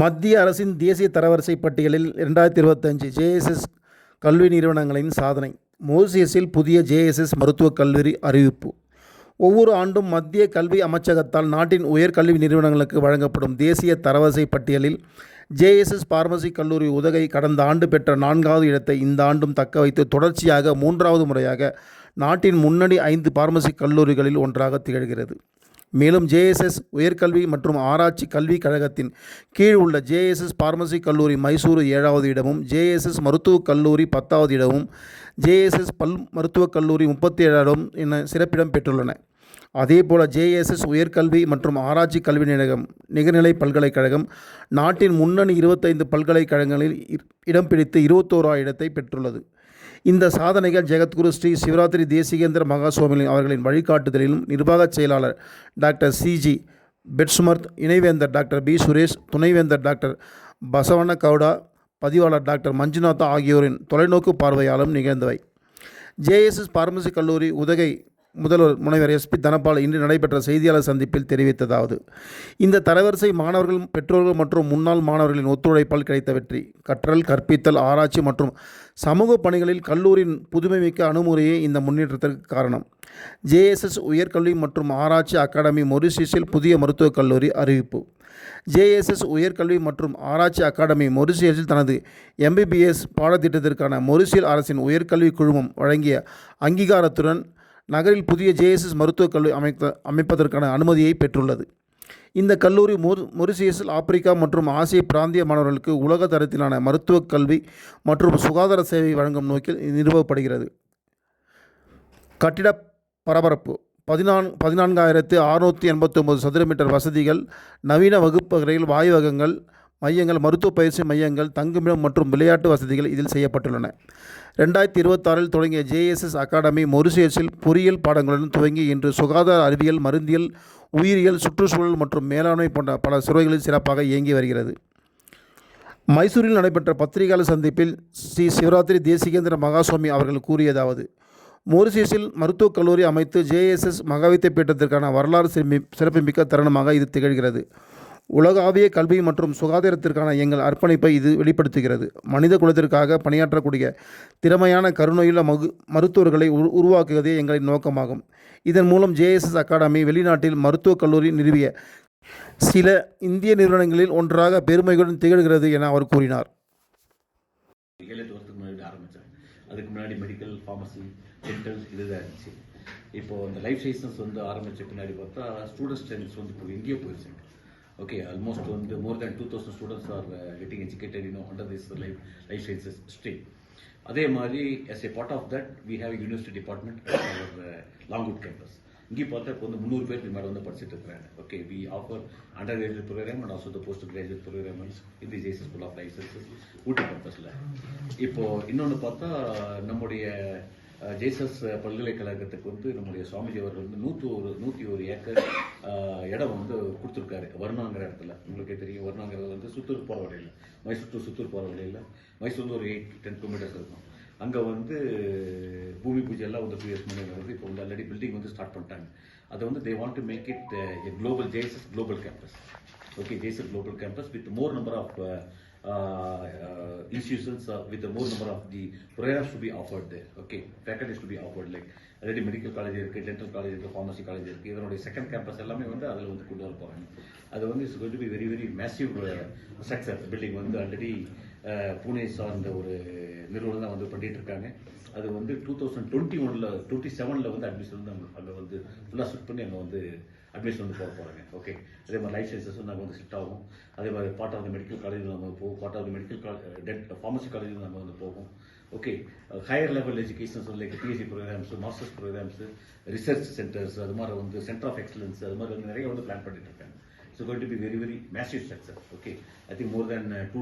மத்திய அரசின் தேசிய தரவரிசை பட்டியலில் இரண்டாயிரத்தி இருபத்தஞ்சு ஜேஎஸ்எஸ் கல்வி நிறுவனங்களின் சாதனை மோசியஸில் புதிய ஜேஎஸ்எஸ் மருத்துவக் கல்லூரி அறிவிப்பு. ஒவ்வொரு ஆண்டும் மத்திய கல்வி அமைச்சகத்தால் நாட்டின் உயர்கல்வி நிறுவனங்களுக்கு வழங்கப்படும் தேசிய தரவரிசை பட்டியலில் ஜேஎஸ்எஸ் பார்மசி கல்லூரி உதகை கடந்த ஆண்டு பெற்ற நான்காவது இடத்தை இந்த ஆண்டும் தக்க வைத்து தொடர்ச்சியாக மூன்றாவது முறையாக நாட்டின் முன்னணி ஐந்து பார்மசி கல்லூரிகளில் ஒன்றாக திகழ்கிறது. மேலும் ஜேஎஸ்எஸ் உயர்கல்வி மற்றும் ஆராய்ச்சி கல்விக் கழகத்தின் கீழ் உள்ள ஜேஎஸ்எஸ் பார்மசி கல்லூரி மைசூரு ஏழாவது இடமும் ஜேஎஸ்எஸ் மருத்துவக் கல்லூரி பத்தாவது இடமும் ஜேஎஸ்எஸ் பல் மருத்துவக் கல்லூரி முப்பத்தி ஏழாம் என சிறப்பிடம் பெற்றுள்ளன. அதேபோல ஜேஎஸ்எஸ் உயர்கல்வி மற்றும் ஆராய்ச்சி கல்வி நிலையம் நிகர்நிலை பல்கலைக்கழகம் நாட்டின் முன்னணி இருபத்தைந்து பல்கலைக்கழகங்களில் இ- இடம் பிடித்து இருபத்தோரா இடத்தை பெற்றுள்ளது. இந்த சாதனைகள் ஜெகத்குரு ஸ்ரீ சிவராத்திரி தேசிகேந்திர மகாசுவாமி அவர்களின் வழிகாட்டுதலிலும் நிர்வாகச் செயலாளர் டாக்டர் சிஜி பெட்ஸ்மர்த் இணைவேந்தர் டாக்டர் பி சுரேஷ் துணைவேந்தர் டாக்டர் பசவண்ண கவுடா பதிவாளர் டாக்டர் மஞ்சுநாதா ஆகியோரின் தொலைநோக்கு பார்வையாலும் நிகழ்ந்தவை. ஜேஎஸ்எஸ் பார்மசி கல்லூரி உதகை முதல்வர் முனைவர் எஸ்பி தனபால் இன்று நடைபெற்ற செய்தியாளர் சந்திப்பில் தெரிவித்ததாவது இந்த தரவரிசை மாணவர்கள் பெற்றோர்கள் மற்றும் முன்னாள் மாணவர்களின் ஒத்துழைப்பால் கிடைத்த வெற்றி. கற்றல் கற்பித்தல் ஆராய்ச்சி மற்றும் சமூக பணிகளில் கல்லூரியின் புதுமைமிக்க அணுமுறையே இந்த முன்னேற்றத்திற்கு காரணம். ஜேஎஸ்எஸ் உயர்கல்வி மற்றும் ஆராய்ச்சி அகாடமி மொரிசியஸில் புதிய மருத்துவக் கல்லூரி அறிவிப்பு. ஜேஎஸ்எஸ் உயர்கல்வி மற்றும் ஆராய்ச்சி அகாடமி மொரிசியஸில் தனது எம்பிபிஎஸ் பாடத்திட்டத்திற்கான மொரிசியல் அரசின் உயர்கல்வி குழுமம் வழங்கிய அங்கீகாரத்துடன் நகரில் புதிய ஜேஎஸ்எஸ் மருத்துவக் கல்லூரி அமைத்த அமைப்பதற்கான அனுமதியை பெற்றுள்ளது. இந்த கல்லூரி மொர் மொரிசியஸில் ஆப்பிரிக்கா மற்றும் ஆசிய பிராந்திய மாணவர்களுக்கு உலக தரத்திலான மருத்துவக் கல்வி மற்றும் சுகாதார சேவை வழங்கும் நோக்கில் நிறுவப்படுகிறது. கட்டிட பரபரப்பு. பதினான் பதினான்காயிரத்து அறுநூற்றி எண்பத்தொம்பது சதுர மீட்டர் வசதிகள் நவீன வகுப்பறைகள் வாயுவகங்கள் மையங்கள் மருத்துவ பயிற்சி மையங்கள் தங்குமிடம் மற்றும் விளையாட்டு வசதிகள் இதில் செய்யப்பட்டுள்ளன. ரெண்டாயிரத்தி இருபத்தாறில் தொடங்கிய ஜேஎஸ்எஸ் அகாடமி மொரிசியஸில் பொறியியல் பாடங்களுடன் துவங்கி இன்று சுகாதார அறிவியல் மருந்தியல் உயிரியல் சுற்றுச்சூழல் மற்றும் மேலாண்மை போன்ற பல துறைகளில் சிறப்பாக இயங்கி வருகிறது. மைசூரில் நடைபெற்ற பத்திரிகையாளர் சந்திப்பில் ஸ்ரீ சிவராத்திரி தேசிகேந்திர மகாசுவாமி அவர்கள் கூறியதாவது மொரிசியஸில் மருத்துவக் கல்லூரி அமைத்து ஜேஎஸ்எஸ் மகாவித்திய பீட்டத்திற்கான வரலாறு சிறப்பி சிறப்புமிக்க தருணமாக இது திகழ்கிறது. உலகாவிய கல்வி மற்றும் சுகாதாரத்திற்கான எங்கள் அர்ப்பணிப்பை இது வெளிப்படுத்துகிறது. மனித குலத்திற்காக பணியாற்றக்கூடிய திறமையான கருணையுள்ள மகு மருத்துவர்களை உரு உருவாக்குவதே எங்களின் நோக்கமாகும். இதன் மூலம் ஜேஎஸ்எஸ் அகாடமி வெளிநாட்டில் மருத்துவக் கல்லூரி நிறுவிய சில இந்திய நிறுவனங்களில் ஒன்றாக பெருமைகளுடன் திகழ்கிறது என அவர் கூறினார். அதுக்கு முன்னாடி மெடிக்கல் ஃபார்மசி டென்டல் இதுதான் இருந்துச்சு. இப்போ அந்த லைஃப் சயின்சஸ் வந்து ஆரம்பித்த பின்னாடி பார்த்தா ஸ்டூடெண்ட் ஸ்ட்ரென்த்ஸ் வந்து இப்போ எங்கேயோ போயிடுச்சு ஓகே ஆல்மோஸ்ட் வந்து more than two thousand students are getting educated you know under this life life sciences stream அதே மாதிரி S A part of that we have university department our Longwood campus இங்கேயும் பார்த்தா இப்போ வந்து முந்நூறு பேர் மேலே வந்து படிச்சுட்டு இருக்கிறாங்க. Okay we offer undergraduate programme and also the postgraduate programme in the JC school of life sciences Ooty கேம்பஸில் இப்போது இன்னொன்று பார்த்தா நம்முடைய ஜேசஸ் பல்கலைக்கழகத்துக்கு வந்து நம்முடைய சுவாமிஜி அவர்கள் வந்து நூற்றி ஒரு நூற்றி ஒரு ஏக்கர் இடம் வந்து கொடுத்துருக்காரு வருணாங்கிற இடத்துல. உங்களுக்கே தெரியும் வருணாங்கிறது வந்து சுத்தூர் போகிற வழியில். மைசூர் டு சுத்தூர் போகிற வழியில். மைசூர்ல ஒரு எயிட் டென் கிலோமீட்டர்ஸ் இருக்கும். அங்கே வந்து பூமி பூஜை எல்லாம் வந்து டூ இயர்ஸ் முன்னாடி இப்போ வந்து ஆல்ரெடி பில்டிங் வந்து ஸ்டார்ட் பண்ணிட்டாங்க. அதை வந்து they want to make it a global JSS global campus okay JSS global campus with more number of institutions uh, with the more number of the programs to be offered there okay faculties to be offered like already medical college இருக்கு dental college இருக்கு pharmacy college இருக்கு இதனுடைய second campus எல்லாமே வந்து அதில் வந்து கொண்டு வர போறாங்க அது வந்து it's going to be very very massive structure building வந்து ஆல்ரெடி பூனே சார்ந்த ஒரு நிறுவனம் தான் வந்து பண்ணிட்டு இருக்காங்க அது வந்து டூ தௌசண்ட் டுவெண்ட்டி ஒன்ல டுவெண்ட்டி செவனில் வந்து அட்மிஷன் வந்து அவங்க அங்கே வந்து ஃபுல்லாக ஷிஃப்ட் பண்ணி அங்கே வந்து அட்மிஷன் வந்து போக போகிறாங்க ஓகே அதே மாதிரி லைஃப் சயின்சஸும் நாங்கள் வந்து ஷிஃப்ட் ஆகும். அதே மாதிரி பார்ட் ஆஃப் த மெடிக்கல் காலேஜில் நம்ம போவோம் part of the medical college pharmacy காலேஜில் நம்ம வந்து போவோம் okay higher level educations like BSc programmes masters programmes research centres அது மாதிரி வந்து சென்டர் ஆஃப் எக்ஸலன்ஸ் அது மாதிரி வந்து நிறைய வந்து பிளான் பண்ணிட்டு இருக்காங்க so going to be very very massive structure okay I think more than two